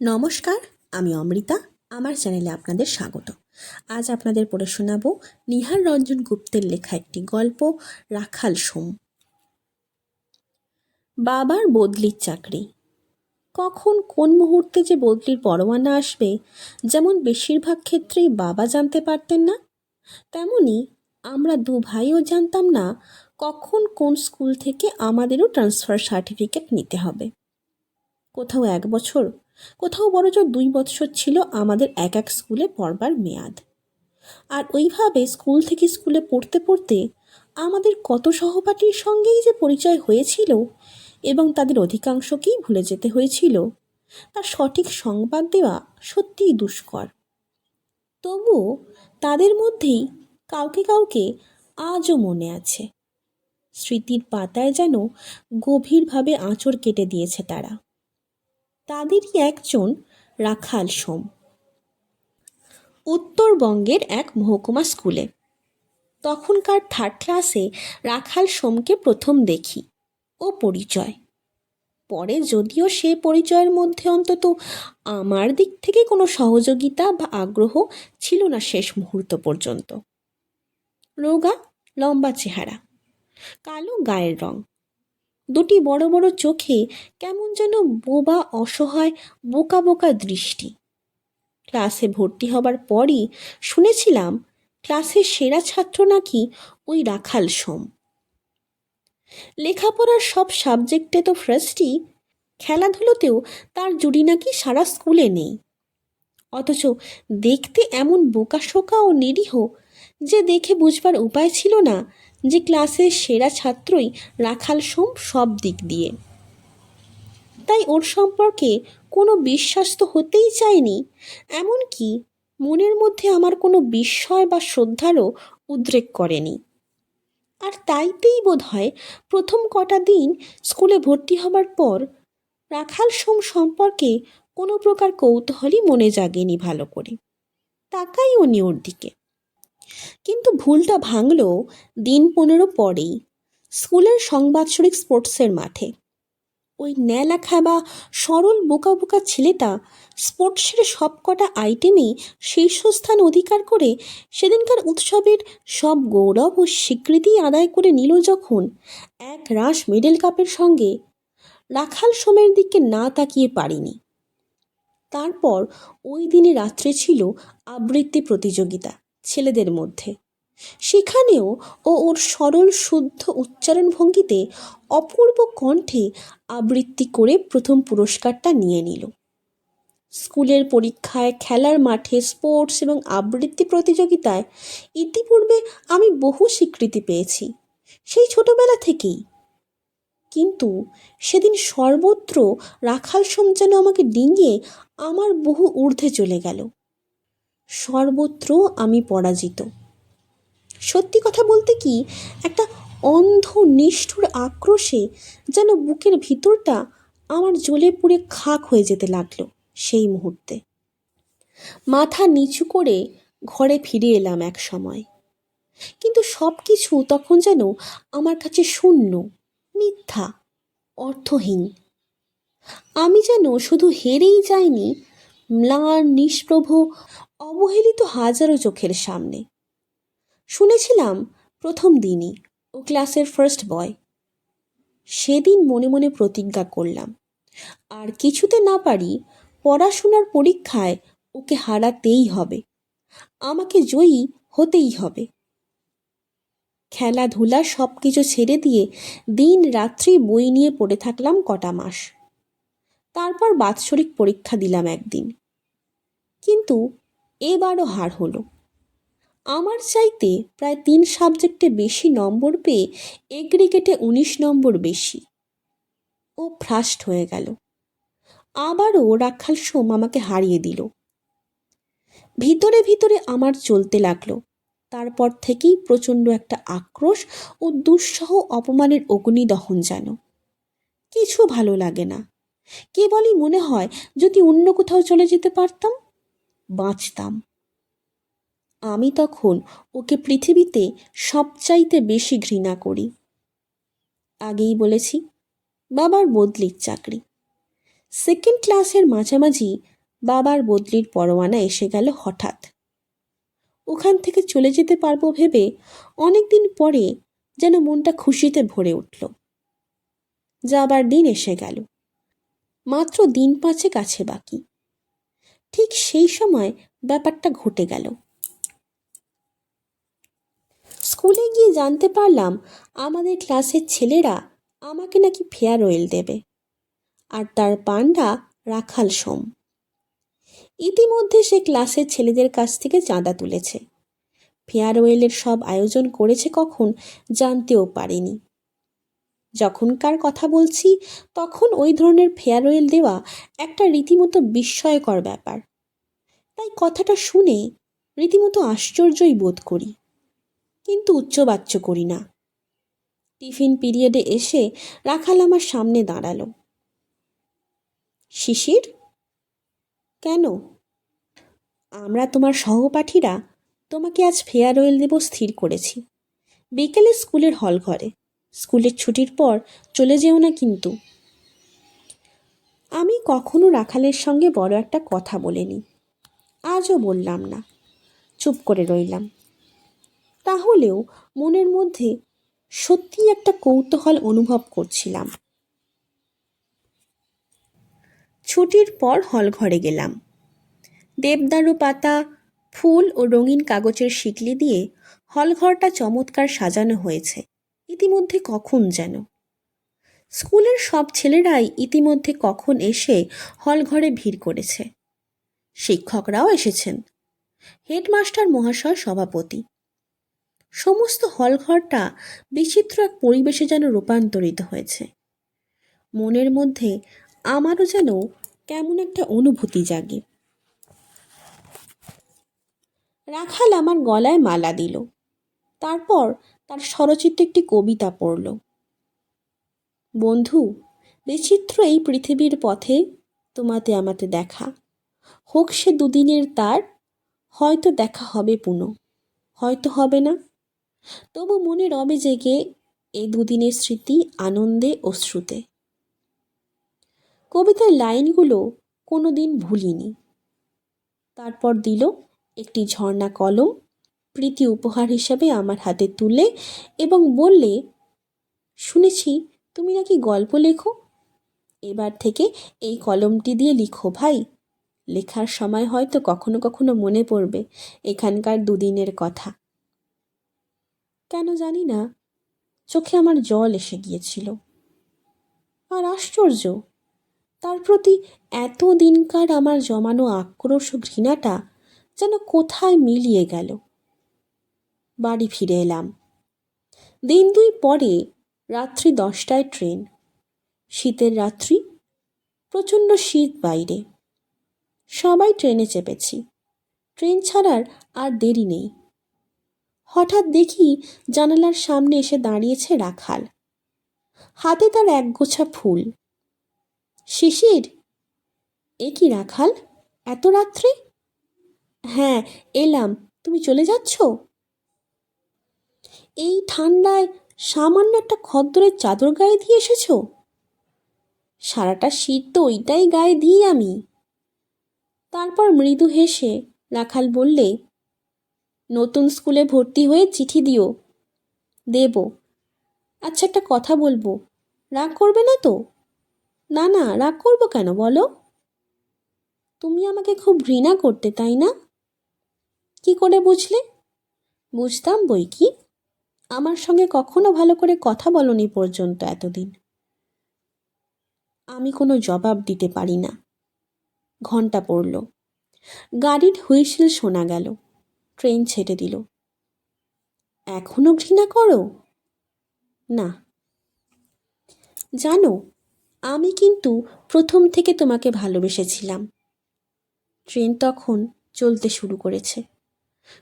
নমস্কার, আমি অমৃতা। আমার চ্যানেলে আপনাদের স্বাগত। আজ আপনাদের পড়ে শোনাব নিহার রঞ্জন গুপ্তের লেখা একটি গল্প, রাখাল সোম। বাবার বদলির চাকরি। কখন কোন মুহূর্তে যে বদলির পরোয়ানা আসবে, যেমন বেশিরভাগ ক্ষেত্রেই বাবা জানতে পারতেন না, তেমনি আমরা দু ভাইও জানতাম না কখন কোন স্কুল থেকে আমাদেরও ট্রান্সফার সার্টিফিকেট নিতে হবে। কোথাও এক বছর কোথাও বড়জোর দুই বৎসর ছিল আমাদের এক এক স্কুলে পড়বার মেয়াদ। আর ওইভাবে স্কুল থেকে স্কুলে পড়তে পড়তে আমাদের কত সহপাঠীর সঙ্গেই যে পরিচয় হয়েছিল এবং তাদের অধিকাংশকেই ভুলে যেতে হয়েছিল, তার সঠিক সংবাদ দেওয়া সত্যিই দুষ্কর। তবুও তাদের মধ্যেই কাউকে কাউকে আজও মনে আছে। স্মৃতির পাতায় যেন গভীরভাবে আঁচড় কেটে দিয়েছে তারা। তাদেরই একজন রাখাল সোম। উত্তরবঙ্গের এক মহকুমা স্কুলে। তখনকার থার্ড ক্লাসে রাখাল সোমকে প্রথম দেখি ও পরিচয়। পরে যদিও সে পরিচয়ের মধ্যে অন্তত আমার দিক থেকে কোনো সহযোগিতা বা আগ্রহ ছিল না শেষ মুহূর্ত পর্যন্ত। রোগা, লম্বা চেহারা, কালো গায়ের রং দুটি বড় বড় চোখে কেমন যেন বোবা অসহায় বোকা বোকা দৃষ্টি। ক্লাসে ভর্তি হবার পরই শুনেছিলাম ক্লাসের সেরা ছাত্র নাকি ওই রাখাল সোম। লেখাপড়ার সব সাবজেক্টে তো ফার্স্টই খেলাধুলোতেও তার জুড়ি নাকি সারা স্কুলে নেই। অথচ দেখতে এমন বোকাশোকা ও নিরীহ যে দেখে বুঝবার উপায় ছিল না যে ক্লাসের সেরা ছাত্রই রাখাল সোম সব দিক দিয়ে। তাই ওর সম্পর্কে কোনো বিশ্বাস তো হতেই চায়নি। এমনকি মনের মধ্যে আমার কোনো বিস্ময় বা শ্রদ্ধারও উদ্রেক করেনি। আর তাইতেই বোধ হয় প্রথম কটা দিন স্কুলে ভর্তি হবার পর রাখাল সোম সম্পর্কে কোনো প্রকার কৌতূহলই মনে জাগেনি ভালো করে। তাকাই উনি ওর দিকে। কিন্তু ভুলটা ভাঙল দিন পনেরো পরেই স্কুলের সংবাৎসরিক স্পোর্টসের মাঠে। ওই ন্যালা খাবা সরল বোকা বোকা ছেলেটা স্পোর্টসের সবকটা আইটেমেই শীর্ষস্থান অধিকার করে সেদিনকার উৎসবের সব গৌরব ও স্বীকৃতি আদায় করে নিল যখন এক রাস মেডেল কাপের সঙ্গে রাখাল সময়ের দিকে না তাকিয়ে পারিনি। তারপর ওই দিনে রাত্রে ছিল আবৃত্তি প্রতিযোগিতা। ছেলেদের মধ্যে। সেখানেও ও ওর সরল, শুদ্ধ উচ্চারণ ভঙ্গিতে অপূর্ব কণ্ঠে আবৃত্তি করে প্রথম পুরস্কারটা নিয়ে নিল। স্কুলের পরীক্ষায়, খেলার মাঠে, স্পোর্টস এবং আবৃত্তি প্রতিযোগিতায় ইতিপূর্বে আমি বহু স্বীকৃতি পেয়েছি। সেই ছোটবেলা থেকেই। কিন্তু সেদিন সর্বত্র রাখাল সোম যেন আমাকে ডিঙিয়ে আমার বহু ঊর্ধ্বে চলে গেল। সর্বত্র আমি পরাজিত। সত্যি কথা বলতে কি, একটা অন্ধ নিষ্ঠুর আক্রোশে যেন বুকের ভিতরটা আমার জ্বলে পুড়ে খাক হয়ে যেতে লাগল সেই মুহূর্তে। মাথা নিচু করে ঘরে ফিরে এলাম এক সময়। কিন্তু সব কিছু তখন যেন আমার কাছে শূন্য, মিথ্যা, অর্থহীন। আমি যেন শুধু হেরেই যাইনি ম্লান, নিষ্প্রভ, অবহেলিত হাজারো চোখের সামনে। শুনেছিলাম প্রথম দিনই ও ক্লাসের ফার্স্ট বয় সেদিন মনে মনে প্রতিজ্ঞা করলাম, আর কিছুতে না পারি পড়াশোনার পরীক্ষায় ওকে হারাতেই হবে, আমাকে জয়ী হতেই হবে। খেলাধুলা সব কিছু ছেড়ে দিয়ে দিন রাত্রি বই নিয়ে পড়ে থাকলাম কটা মাস। তারপর বাৎসরিক পরীক্ষা দিলাম একদিন। কিন্তু এবারও হার হলো। আমার চাইতে প্রায় তিন সাবজেক্টে বেশি নম্বর পেয়ে এগ্রিগেটে উনিশ নম্বর বেশি। ও ফ্রাস্ট হয়ে গেল। আবারও রাখাল সোম আমাকে হারিয়ে দিল। ভিতরে ভিতরে আমার চলতে লাগল। তারপর থেকেই প্রচণ্ড একটা আক্রোশ ও দুঃসহ অপমানের অগ্নিদহন যেন। কিছু ভালো লাগে না। কেবলই মনে হয় যদি অন্য কোথাও চলে যেতে পারতাম? বাঁচতাম। আমি তখন ওকে পৃথিবীতে সবচাইতে বেশি ঘৃণা করি। আগেই বলেছি, বাবার বদলির চাকরি। সেকেন্ড ক্লাসের মাঝামাঝি বাবার বদলির পরোয়ানা এসে গেল হঠাৎ। ওখান থেকে চলে যেতে পারব ভেবে অনেক দিন পরে যেন মনটা খুশিতে ভরে উঠল। যাবার দিন এসে গেল। মাত্র দিন পাঁচেক আছে বাকি। ঠিক সেই সময় ব্যাপারটা ঘটে গেল। স্কুলে গিয়ে জানতে পারলাম, আমাদের ক্লাসের ছেলেরা আমাকে নাকি ফেয়ারওয়েল দেবে আর তার পান্ডা রাখাল সোম। ইতিমধ্যে সে ক্লাসের ছেলেদের কাছ থেকে চাঁদা তুলেছে। ফেয়ারওয়েলের সব আয়োজন করেছে কখন জানতেও পারেনি। যখনকার কথা বলছি, তখন ওই ধরনের ফেয়ারওয়েল দেওয়া একটা রীতিমতো বিস্ময়কর ব্যাপার। তাই কথাটা শুনে রীতিমতো আশ্চর্যই বোধ করি। কিন্তু উচ্চবাচ্য করি না। টিফিন পিরিয়ডে এসে রাখাল আমার সামনে দাঁড়াল। শিশির? কেন? আমরা তোমার সহপাঠীরা তোমাকে আজ ফেয়ারওয়েল দেব স্থির করেছি। বিকেলে স্কুলের হল ঘরে। স্কুলের ছুটির পর চলে যেও না কিন্তু। আমি কখনো রাখালের সঙ্গে বড় একটা কথা বলিনি। আজও বললাম না। চুপ করে রইলাম। তাহলেও মনের মধ্যে সত্যি একটা কৌতূহল অনুভব করছিলাম। ছুটির পর হল ঘরে গেলাম। দেবদারু পাতা, ফুল ও রঙিন কাগজের শিকলি দিয়ে হলঘরটা চমৎকার সাজানো হয়েছে। ইতিমধ্যে কখন যেন। স্কুলের সব ছেলেরাই ইতিমধ্যে কখন এসে হলঘরে ভিড় করেছে। শিক্ষকরাও এসেছেন। হেডমাস্টার মহাশয় সভাপতি। সমস্ত হলঘরটা বিচিত্র এক পরিবেশে যেন রূপান্তরিত হয়েছে। মনের মধ্যে আমারও যেন কেমন একটা অনুভূতি জাগে। রাখাল আমার গলায় মালা দিল। তারপর তার স্বরচিত একটি কবিতা পড়ল। বন্ধু, বিচিত্র এই পৃথিবীর পথে তোমাতে আমাতে দেখা। হোক সে দুদিনের তার, হয়তো দেখা হবে পুনো, হয়তো হবে না। তবু মনে রবে জেগে এই দুদিনের স্মৃতি আনন্দে অশ্রুতে কবিতার লাইনগুলো কোনো দিন ভুলিনি। তারপর দিল একটি ঝর্ণা কলম প্রীতি উপহার হিসাবে আমার হাতে তুলে এবং বললে, শুনেছি তুমি নাকি গল্প লেখো। এবার থেকে এই কলমটি দিয়ে লিখো ভাই। লেখার সময় হয়তো কখনো কখনো মনে পড়বে এখানকার দুদিনের কথা। কেন জানি না, চোখে আমার জল এসে গিয়েছিল। আর আশ্চর্য, তার প্রতি এত দিনকার আমার জমানো আক্রোশ ও ঘৃণাটা যেন কোথায় মিলিয়ে গেল। বাড়ি ফিরে এলাম। দিন দুই পরে রাত্রি দশটায় ট্রেন। শীতের রাত্রি, প্রচণ্ড শীত বাইরে। সবাই ট্রেনে চেপেছি। ট্রেন ছাড়ার আর দেরি নেই। হঠাৎ দেখি জানালার সামনে এসে দাঁড়িয়েছে রাখাল। হাতে তার এক গোছা ফুল। শিশির, এ কি রাখাল? এত রাত্রে? হ্যাঁ এলাম। তুমি চলে যাচ্ছ? এই ঠান্ডায় সামান্য একটা খদ্দরের চাদর গায়ে দিয়ে এসেছ? সারাটা শীত তো ওইটাই গায়ে দিই আমি। তারপর মৃদু হেসে রাখাল বললে, নতুন স্কুলে ভর্তি হয়ে চিঠি দিও। দেব। আচ্ছা একটা কথা বলব। রাগ করবে না তো? না না, রাগ করব কেন বলো? তুমি আমাকে খুব ঘৃণা করতে, তাই না? কি করে বুঝলে? বুঝতাম বই কি? আমার সঙ্গে কখনো ভালো করে কথা বলনি পর্যন্ত এতদিন। আমি কোনো জবাব দিতে পারি না। ঘণ্টা পড়ল। গাড়ির হুইসেল শোনা গেল। ট্রেন ছেড়ে দিল। এখনও ঘৃণা করো? না। জানো, আমি কিন্তু প্রথম থেকে তোমাকে ভালোবেসেছিলাম। ট্রেন তখন চলতে শুরু করেছে।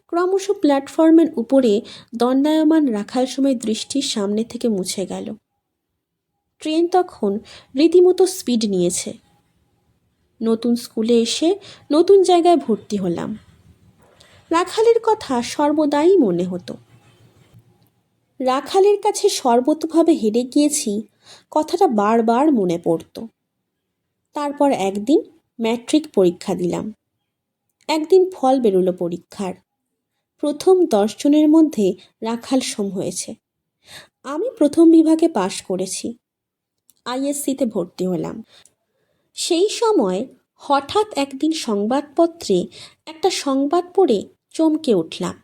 ক্রমশ প্ল্যাটফর্মের উপরে দণ্ডায়মান রাখার সময় দৃষ্টির সামনে থেকে মুছে গেল। ট্রেন তখন রীতিমতো স্পিড নিয়েছে। নতুন স্কুলে এসে নতুন জায়গায় ভর্তি হলাম। রাখালের কথা সর্বদাই মনে হতো। রাখালের কাছে সর্বতভাবে হেরে গিয়েছি কথাটা বারবার মনে পড়ত। তারপর একদিন ম্যাট্রিক পরীক্ষা দিলাম। একদিন ফল বেরোলো পরীক্ষার। প্রথম দশজনের মধ্যে রাখাল সোম হয়েছে। আমি প্রথম বিভাগে পাশ করেছি। আইএসসিতে ভর্তি হলাম। সেই সময় হঠাৎ একদিন সংবাদপত্রে একটা সংবাদ পড়ে চমকে উঠলাম।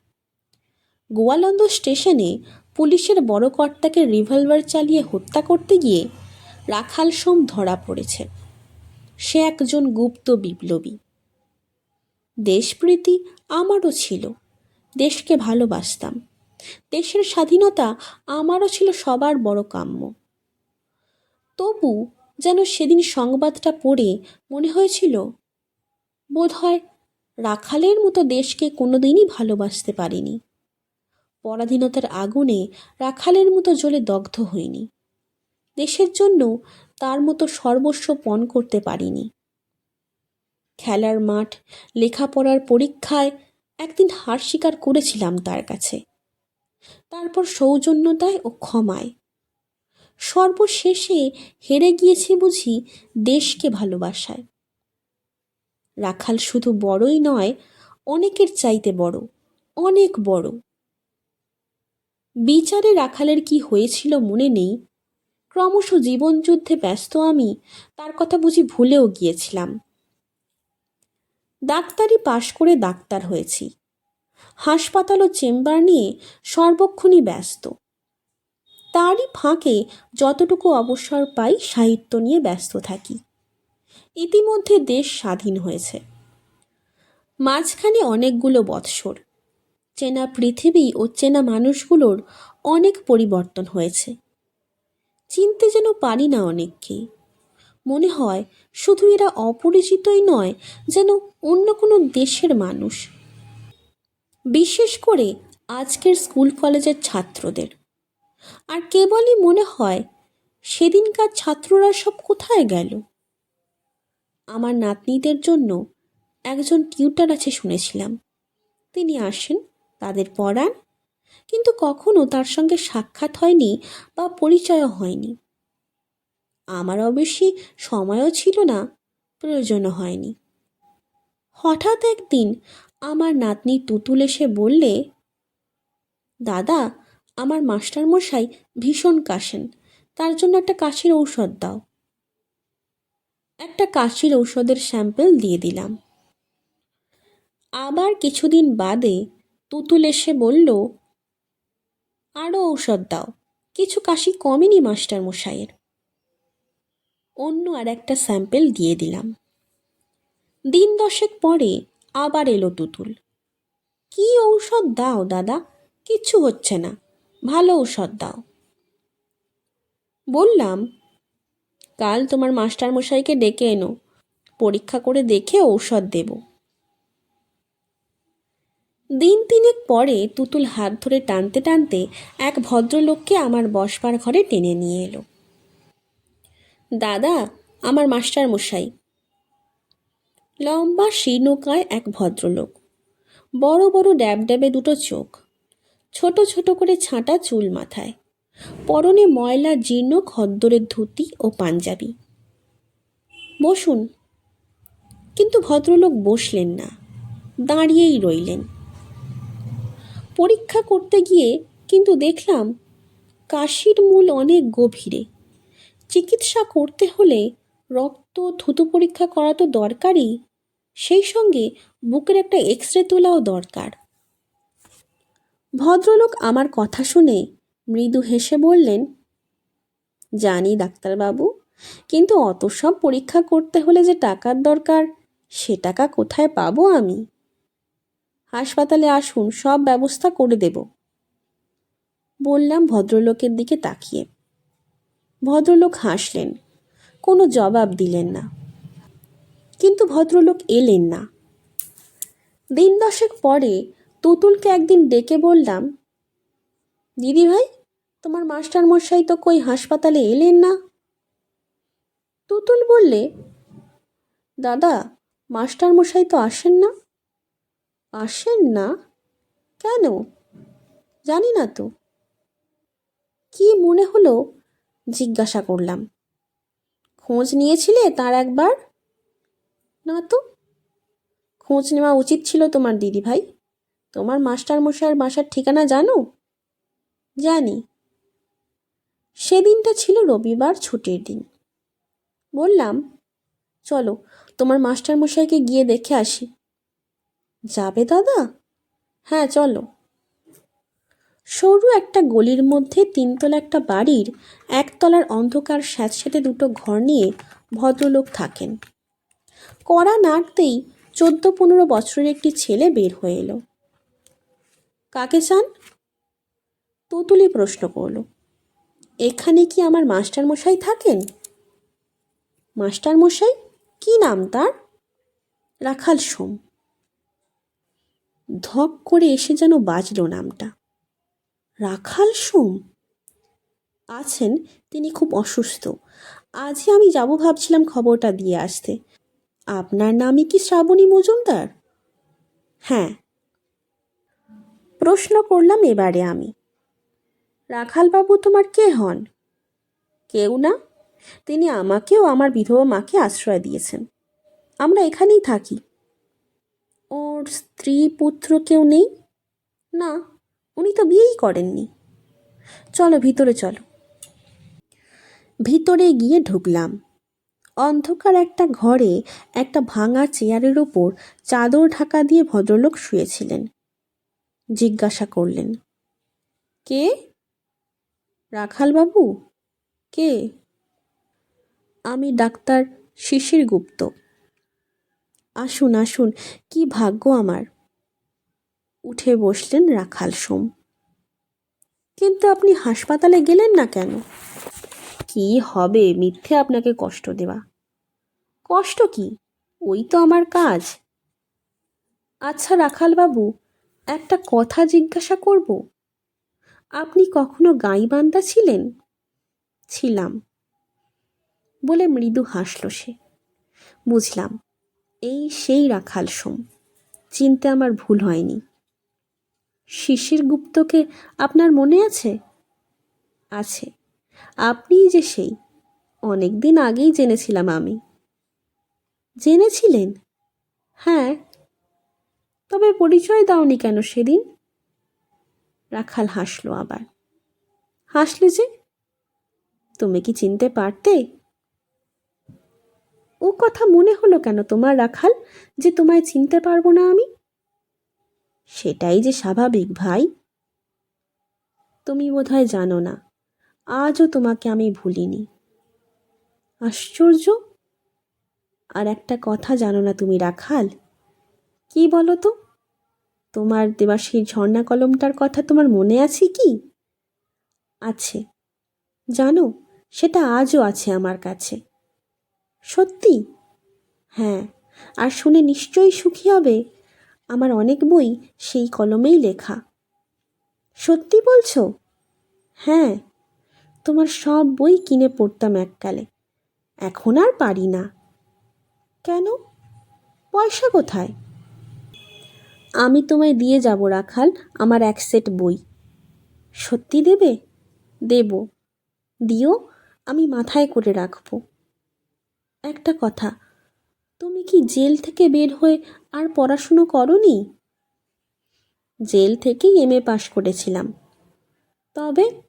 গোয়ালন্দ স্টেশনে পুলিশের বড় কর্তাকে রিভলভার চালিয়ে হত্যা করতে গিয়ে রাখাল সোম ধরা পড়েছে। সে একজন গুপ্ত বিপ্লবী। দেশপ্রীতি আমারও ছিল। দেশকে ভালোবাসতাম। দেশের স্বাধীনতা আমারও ছিল সবার বড় কাম্য। তবু যেন সেদিন সংবাদটা পড়ে মনে হয়েছিল, বোধহয় রাখালের মতো দেশকে কোনোদিনই ভালোবাসতে পারিনি। পরাধীনতার আগুনে রাখালের মতো জ্বলে দগ্ধ হইনি। দেশের জন্য তার মতো সর্বস্ব পণ করতে পারিনি। খেলার মাঠ, লেখাপড়ার পরীক্ষায় একদিন হার স্বীকার করেছিলাম তার কাছে। তারপর সৌজন্যতায় ও ক্ষমায়। সর্বশেষে হেরে গিয়েছে বুঝি দেশকে ভালোবাসায়। রাখাল শুধু বড়ই নয়, অনেকের চাইতে বড়, অনেক বড়। বিচারে রাখালের কি হয়েছিল মনে নেই। ক্রমশ জীবনযুদ্ধে ব্যস্ত আমি, তার কথা বুঝি ভুলেও গিয়েছিলাম। ডাক্তারি পাশ করে ডাক্তার হয়েছি। হাসপাতাল ও চেম্বার নিয়ে সর্বক্ষণই ব্যস্ত। তারই ফাঁকে যতটুকু অবসর পাই সাহিত্য নিয়ে ব্যস্ত থাকি। ইতিমধ্যে দেশ স্বাধীন হয়েছে। মাঝখানে অনেকগুলো বৎসর। চেনা পৃথিবী ও চেনা মানুষগুলোর অনেক পরিবর্তন হয়েছে। চিনতে যেন পারি না অনেককেই। মনে হয় শুধু এরা অপরিচিতই নয়, যেন অন্য কোনো দেশের মানুষ। বিশেষ করে আজকের স্কুল কলেজের ছাত্রদের। আর কেবলই মনে হয় সেদিনকার ছাত্ররা সব কোথায় গেল? আমার নাতনিদের জন্য একজন টিউটার আছে শুনেছিলাম। তিনি আসেন, তাদের পড়ান, কিন্তু কখনো তার সঙ্গে সাক্ষাৎ হয়নি বা পরিচয়ও হয়নি। আমার অবশ্যই সময়ও ছিল না, প্রয়োজনও হয়নি। হঠাৎ একদিন আমার নাতনি তুতুল এসে বললে, দাদা, আমার মাস্টারমশাই ভীষণ কাশেন, তার জন্য একটা কাশির ঔষধ দাও। একটা কাশির ঔষধের স্যাম্পেল দিয়ে দিলাম। আবার কিছুদিন বাদে তুতুল এসে বলল আরও ঔষধ দাও, কিছু কাশি কমেনি মাস্টার মশাইয়ের অন্য আর একটা স্যাম্পেল দিয়ে দিলাম। দিন দশেক পরে আবার এলো তুতুল। কি ঔষধ দাও দাদা? কিচ্ছু হচ্ছে না। ভালো ঔষধ দাও। বললাম, কাল তোমার মাস্টার মশাইকে ডেকে এনো। পরীক্ষা করে দেখে ঔষধ দেব। দিন তিনেক পরে তুতুল হাত ধরে টানতে টানতে এক ভদ্রলোককে আমার বসবার ঘরে টেনে নিয়ে এলো। দাদা, আমার মাস্টার মশাই। লম্বা শীর্ণকায় এক ভদ্রলোক। বড় বড় ড্যাব ড্যাবে দুটো চোখ। ছোট ছোট করে ছাঁটা চুল মাথায়। পরনে ময়লা জীর্ণ খদ্দরের ধুতি ও পাঞ্জাবি। বসুন। কিন্তু ভদ্রলোক বসলেন না, দাঁড়িয়েই রইলেন। পরীক্ষা করতে গিয়ে কিন্তু দেখলাম কাশির মূল অনেক গভীরে। চিকিৎসা করতে হলে রক্ত থুতু পরীক্ষা করা তো দরকারই। সেই সঙ্গে বুকের একটা এক্স রে তোলাও দরকার। ভদ্রলোক আমার কথা শুনে মৃদু হেসে বললেন, জানি, ডাক্তারবাবু, কিন্তু অত সব পরীক্ষা করতে হলে যে টাকার দরকার, সে টাকা কোথায় পাবো আমি? হাসপাতালে আসুন, সব ব্যবস্থা করে দেব। বললাম ভদ্রলোকের দিকে তাকিয়ে। ভদ্রলোক হাসলেন। কোনো জবাব দিলেন না। কিন্তু ভদ্রলোক এলেন না। দিন দশেক পরে তুতুলকে একদিন ডেকে বললাম, দিদি ভাই, তোমার মাস্টার মশাই তো কই হাসপাতালে এলেন না? তুতুল বললে, দাদা মাস্টার মশাই তো আসেন না? আসেন না? কেন? জানি না তো। কি মনে হলো জিজ্ঞাসা করলাম। খোঁজ নিয়েছিলে তার একবার? না তো। খোঁজ নেওয়া উচিত ছিল তোমার দিদি ভাই। তোমার মাস্টার মশাইয়ের বাসার ঠিকানা জানো? জানি। সেদিনটা ছিল রবিবার ছুটির দিন। বললাম, চলো তোমার মাস্টার মশাইকে গিয়ে দেখে আসি। যাবে দাদা? হ্যাঁ চলো। সরু একটা গলির মধ্যে তিনতলা একটা বাড়ির একতলার অন্ধকার স্যাঁতস্যাঁতে দুটো ঘর নিয়ে ভদ্রলোক থাকেন। কড়া নাড়তেই চোদ্দ পনেরো বছরের একটি ছেলে বের হয়ে এলো। কাকে চান? তুতুলি প্রশ্ন করল। এখানে কি আমার মাস্টার মশাই থাকেন? মাস্টার মশাই কি নাম তার? রাখাল সোম। ধক করে এসে যেন বাজল নামটা। রাখাল সোম? আছেন, তিনি খুব অসুস্থ। আজই আমি যাব ভাবছিলাম খবরটা দিয়ে আসতে। আপনার নামই কি শ্রাবণী মজুমদার? হ্যাঁ। প্রশ্ন করলাম এবারে আমি। রাখালবাবু তোমার কে হন? কেউ না? তিনি আমাকেও আমার বিধবা মাকে আশ্রয় দিয়েছেন। আমরা এখানেই থাকি। ওর স্ত্রী পুত্র কেউ নেই? না। উনি তো বিয়েই করেননি। চলো ভিতরে চলো। ভিতরে গিয়ে ঢুকলাম। অন্ধকার একটা ঘরে একটা ভাঙা চেয়ারের ওপর চাদর ঢাকা দিয়ে ভদ্রলোক শুয়েছিলেন। জিজ্ঞাসা করলেন, কে? রাখালবাবু? কে? আমি ডাক্তার শিশির গুপ্ত আসুন আসুন, কি ভাগ্য আমার। উঠে বসলেন রাখাল সোম। কিন্তু আপনি হাসপাতালে গেলেন না কেন? কি হবে মিথ্যে আপনাকে কষ্ট দেওয়া? কষ্ট কি? ওই তো আমার কাজ। আচ্ছা রাখালবাবু, একটা কথা জিজ্ঞাসা করব। আপনি কখনো গাইবান্ধা ছিলেন? ছিলাম। বলে মৃদু হাসল সে। বুঝলাম, এই সেই রাখাল সোম। চিনতে আমার ভুল হয়নি। শিশির গুপ্তকে আপনার মনে আছে? আছে। আপনিই যে সেই। অনেক দিন আগেই জেনেছিলাম আমি। জেনেছিলেন? হ্যাঁ। তবে পরিচয় দাওনি কেন সেদিন? রাখাল হাসলো আবার। হাসলে যে? তুমি কি চিনতে পারতে? ও কথা মনে হলো কেন তোমার, রাখাল? যে তোমায় চিনতে পারব না আমি? সেটাই যে স্বাভাবিক, ভাই। তুমি বোধহয় জানো না, আজও তোমাকে আমি ভুলিনি। আশ্চর্য? আর একটা কথা জানো না তুমি, রাখাল? কি বলো তো? তোমার দেওয়া সেই ঝর্ণা কলমটার কথা তোমার মনে আছে কি? আছে। জানো, সেটা আজও আছে আমার কাছে। সত্যি? হ্যাঁ আর শুনে নিশ্চয়ই সুখী হবে। আমার অনেক বই সেই কলমেই লেখা। সত্যি বলছো? হ্যাঁ তোমার সব বই কিনে পড়তাম এককালে। এখন আর পারি না। কেন? পয়সা কোথায়? আমি তোমায় দিয়ে যাব রাখাল, আমার এক সেট বই। সত্যি দেবে? দেব। দিও, আমি মাথায় করে রাখব। একটা কথা, তুমি কি জেল থেকে বের হয়ে আর পড়াশুনো করনি? জেল থেকেই এম এ পাশ করেছিলাম। তবে?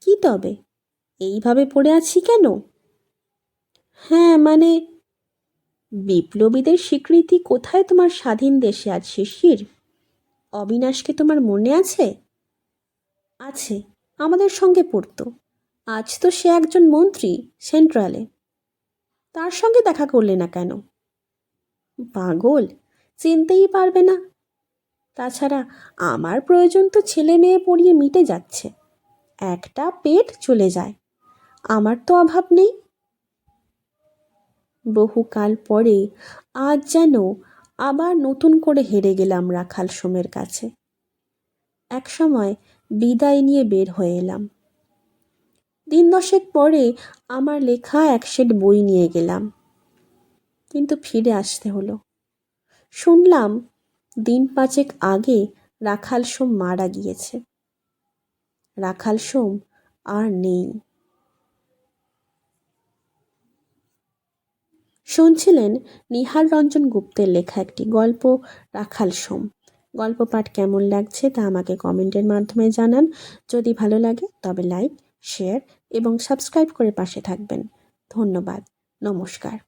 কি তবে? এইভাবে পড়ে আছি কেন? হ্যাঁ মানে বিপ্লবীদের স্বীকৃতি কোথায় তোমার স্বাধীন দেশে আজ শিশির অবিনাশকে তোমার মনে আছে? আছে, আমাদের সঙ্গে পড়তো। আজ তো সে একজন মন্ত্রী সেন্ট্রালে। তার সঙ্গে দেখা করলে না কেন? পাগল চিনতেই পারবে না। তাছাড়া আমার প্রয়োজন তো ছেলে মেয়ে পড়িয়ে মিটে যাচ্ছে। একটা পেট চলে যায়। আমার তো অভাব নেই। বহুকাল পরে আজ যেন আবার নতুন করে হেরে গেলাম রাখাল সোমের কাছে। এক সময় বিদায় নিয়ে বের হয়ে এলাম। দিন দশেক পরে আমার লেখা এক সেট বই নিয়ে গেলাম। কিন্তু ফিরে আসতে হলো। শুনলাম দিন পাঁচেক আগে রাখাল সোম মারা গিয়েছে। রাখাল সোম আর নেই। শুনছিলেন নিহার রঞ্জন গুপ্তের লেখা একটি গল্প, রাখাল সোম। গল্প পাঠ কেমন লাগছে তা আমাকে কমেন্টের মাধ্যমে জানান। যদি ভালো লাগে তবে লাইক, শেয়ার এবং সাবস্ক্রাইব করে পাশে থাকবেন। ধন্যবাদ, নমস্কার।